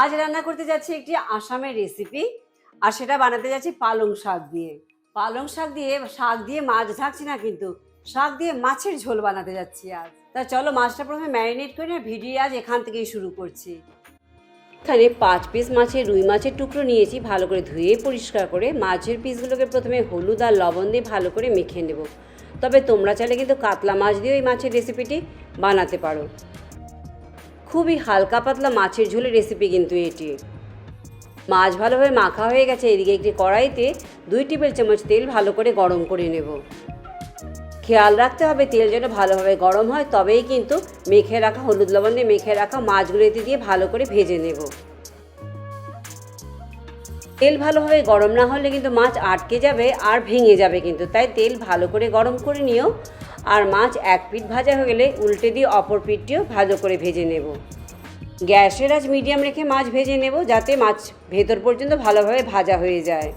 আজ রান্না করতে যাচ্ছি একটি আসামের রেসিপি আর সেটা বানাতে যাচ্ছি পালং শাক দিয়ে। পালং শাক দিয়ে শাক দিয়ে মাছ ঢাকছি না কিন্তু, শাক দিয়ে মাছের ঝোল বানাতে যাচ্ছি আজ। তা চলো মাছটা প্রথমে ম্যারিনেট করে ভিডিও আজ এখান থেকেই শুরু করছি। এখানে পাঁচ পিস মাছের রুই মাছের টুকরো নিয়েছি, ভালো করে ধুয়ে পরিষ্কার করে মাছের পিসগুলোকে প্রথমে হলুদ আর লবণ দিয়ে ভালো করে মেখে নেব। তবে তোমরা চাইলে কিন্তু কাতলা মাছ দিয়েও এই মাছের রেসিপিটি বানাতে পারো। খুবই হালকা পাতলা মাছের ঝোলের রেসিপি কিন্তু এটি। মাছ ভালোভাবে মাখা হয়ে গেছে, এদিকে একটি কড়াইতে দুই টেবিল চামচ তেল ভালো করে গরম করে নেব। খেয়াল রাখতে হবে, তেল যেন ভালোভাবে গরম হয়, তবেই কিন্তু মেখে রাখা, হলুদ লবণ দিয়ে মেখে রাখা মাছগুলো এতে দিয়ে ভালো করে ভেজে নেব। তেল ভালোভাবে গরম না হলে কিন্তু মাছ আটকে যাবে আর ভেঙে যাবে কিন্তু, তাই তেল ভালো করে গরম করে নিও। আর মাছ এক পিঠ ভাজা হয়ে গেলে উল্টে দিয়ে অপর পিঠটিও ভালো করে ভেজে নেব। গ্যাসের আজ মিডিয়াম রেখে মাছ ভেজে নেব যাতে মাছ ভেতর পর্যন্ত ভালোভাবে ভাজা হয়ে যায়।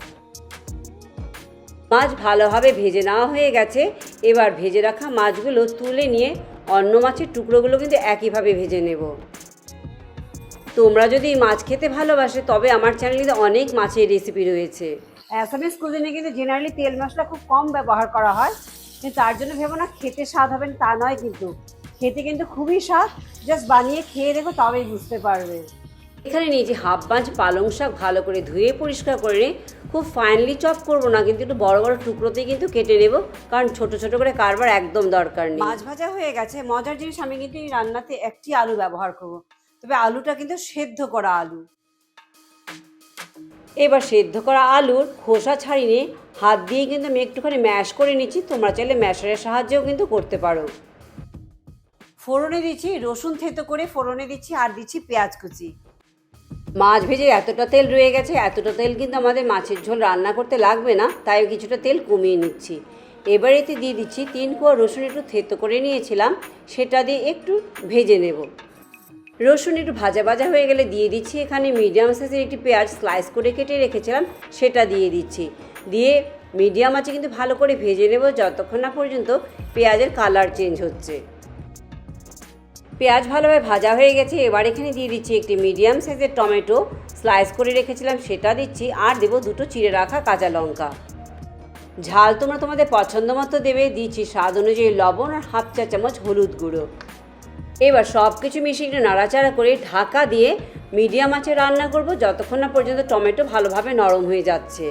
মাছ ভালোভাবে ভেজে নেওয়া হয়ে গেছে। এবার ভেজে রাখা মাছগুলো তুলে নিয়ে অন্য মাছের টুকরোগুলো কিন্তু একইভাবে ভেজে নেব। তোমরা যদি মাছ খেতে ভালোবাসে, তবে আমার চ্যানেলে অনেক মাছের রেসিপি রয়েছে। অ্যাসামিস কুজিনে কিন্তু জেনারেলি তেল মশলা খুব কম ব্যবহার করা হয়। কিন্তু তার জন্য ভেবো না খেতে স্বাদ হবে না তা নয় কিন্তু। খেতে কিন্তু খুবই স্বাদ। জাস্ট বানিয়ে খেয়ে দেখো তবেই বুঝতে পারবে। এখানে নিয়েছি হাফ বাঁচ পালং শাক ভালো করে ধুয়ে পরিষ্কার করে নিয়ে খুব ফাইনলি চপ করব না কিন্তু একটু বড় বড় টুকরোতেই কিন্তু কেটে নেব কারণ ছোট ছোট করে কারবার একদম দরকার নেই। মাছ ভাজা হয়ে গেছে। মজার জিনিস আমি কিন্তু এই রান্নাতে একটি আলু ব্যবহার করব। তবে আলুটা কিন্তু সেদ্ধ করা আলু। এবার সেদ্ধ করা আলুর খোসা ছাড়িয়ে হাত দিয়ে কিন্তু আমি একটুখানি ম্যাশ করে নিচ্ছি। তোমরা চাইলে ম্যাশারের সাহায্যেও কিন্তু করতে পারো। ফোড়নে দিচ্ছি, রসুন থেতো করে ফোড়নে দিচ্ছি আর দিচ্ছি পেঁয়াজ কুচি। মাছ ভেজে এতটা তেল রয়ে গেছে, এতটা তেল কিন্তু আমাদের মাছের ঝোল রান্না করতে লাগবে না, তাই কিছুটা তেল কমিয়ে নিচ্ছি। এবার এতে দিয়ে দিচ্ছি তিন কোয়া রসুন একটু থেতো করে নিয়েছিলাম, সেটা দিয়ে একটু ভেজে নেব। রসুন একটু ভাজা ভাজা হয়ে গেলে দিয়ে দিচ্ছি এখানে মিডিয়াম সাইজের একটি পেঁয়াজ স্লাইস করে কেটে রেখেছিলাম, সেটা দিয়ে দিচ্ছি। দিয়ে মিডিয়াম আছে কিন্তু ভালো করে ভেজে নেব, যতক্ষণ না পর্যন্ত পেঁয়াজের কালার চেঞ্জ হচ্ছে। পেঁয়াজ ভালোভাবে ভাজা হয়ে গেছে, এবার এখানে দিয়ে দিচ্ছি একটি মিডিয়াম সাইজের টমেটো। স্লাইস করে রেখেছিলাম, সেটা দিচ্ছি, আর দেবো দুটো চিড়ে রাখা কাঁচা লঙ্কা। ঝাল তোমরা তোমাদের পছন্দ মতো দেবে, দিচ্ছি স্বাদ অনুযায়ী লবণ আর হাফ চা চামচ হলুদ গুঁড়ো। এবার সব কিছু মিশিয়ে একটু নাড়াচাড়া করে ঢাকা দিয়ে মিডিয়াম আঁচে রান্না করব, যতক্ষণ না পর্যন্ত টমেটো ভালোভাবে নরম হয়ে যাচ্ছে।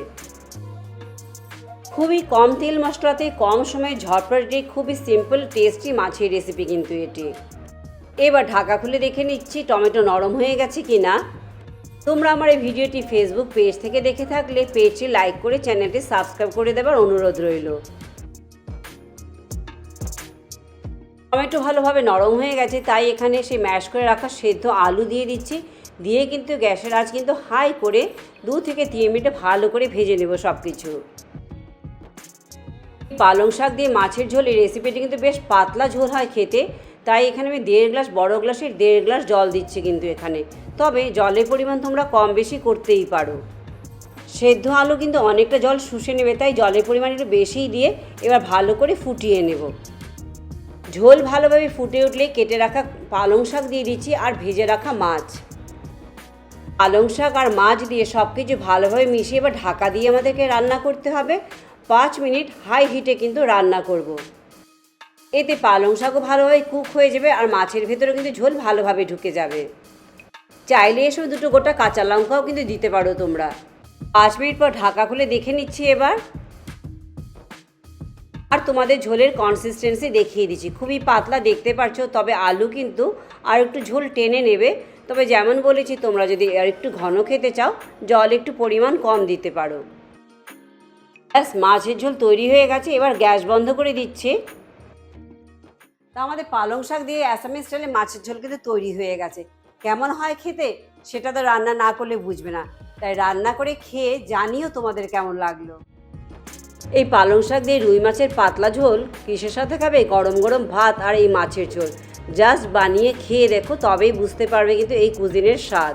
খুবই কম তেল মশলাতে কম সময়ে ঝটপট খুবই সিম্পল টেস্টি মাছের রেসিপি কিন্তু এটি। এবার ঢাকা খুলে দেখে নিচ্ছি টমেটো নরম হয়ে গেছে কি না তোমরা আমার এই ভিডিওটি ফেসবুক পেজ থেকে দেখে থাকলে পেজটি লাইক করে চ্যানেলটি সাবস্ক্রাইব করে দেওয়ার অনুরোধ রইল। টমেটো ভালোভাবে নরম হয়ে গেছে, তাই এখানে সেই ম্যাশ করে রাখা সেদ্ধ আলু দিয়ে দিচ্ছি। দিয়ে কিন্তু গ্যাসের আজ কিন্তু হাই করে দু থেকে তিন মিনিটে ভালো করে ভেজে নেব সব কিছু পালং শাক দিয়ে মাছের ঝোল, এই রেসিপিটি কিন্তু বেশ পাতলা ঝোল হয় খেতে। তাই এখানে আমি দেড় গ্লাস বড় গ্লাসের দেড় গ্লাস জল দিচ্ছি কিন্তু এখানে। তবে জলের পরিমাণ তোমরা কম বেশি করতেই পারো। সেদ্ধ আলু কিন্তু অনেকটা জল শুষে নেবে, তাই জলের পরিমাণ একটু বেশিই দিয়ে এবার ভালো করে ফুটিয়ে নেব। ঝোল ভালোভাবে ফুটে উঠলে কেটে রাখা পালং শাক দিয়ে দিচ্ছি আর ভেজে রাখা মাছ। পালং শাক আর মাছ দিয়ে সব কিছু ভালোভাবে মিশিয়ে এবার ঢাকা দিয়ে আমাদেরকে রান্না করতে হবে। পাঁচ মিনিট হাই হিটে কিন্তু রান্না করব। এতে পালং শাকও ভালোভাবে কুক হয়ে যাবে আর মাছের ভেতরে কিন্তু ঝোল ভালোভাবে ঢুকে যাবে। চাইলে এসব দুটো গোটা কাঁচা লঙ্কাও কিন্তু দিতে পারো তোমরা। পাঁচ মিনিট পর ঢাকা খুলে দেখে নিচ্ছি এবার। আর তোমাদের ঝোলের কনসিস্টেন্সি দেখিয়ে দিচ্ছি। খুবই পাতলা দেখতে পাচ্ছ তবে আলু কিন্তু আর একটু ঝোল টেনে নেবে। তবে যেমন বলেছি, তোমরা যদি আর একটু ঘন খেতে চাও, জল একটু পরিমাণ কম দিতে পারো। ব্যাস, মাছের ঝোল তৈরি হয়ে গেছে, এবার গ্যাস বন্ধ করে দিচ্ছি। তা আমাদের পালং শাক দিয়ে অ্যাসামি স্টাইলে মাছের ঝোল কিন্তু তৈরি হয়ে গেছে। কেমন হয় খেতে, সেটা তো রান্না না করলে বুঝবে না। তাই রান্না করে খেয়ে জানিও তোমাদের কেমন লাগল। এই পালং শাক দিয়ে রুই মাছের পাতলা ঝোল কিসের সাথে খাবে? গরম গরম ভাত আর এই মাছের ঝোল। জাস্ট বানিয়ে খেয়ে দেখো, তবেই বুঝতে পারবে কিন্তু এই কুজিনের স্বাদ।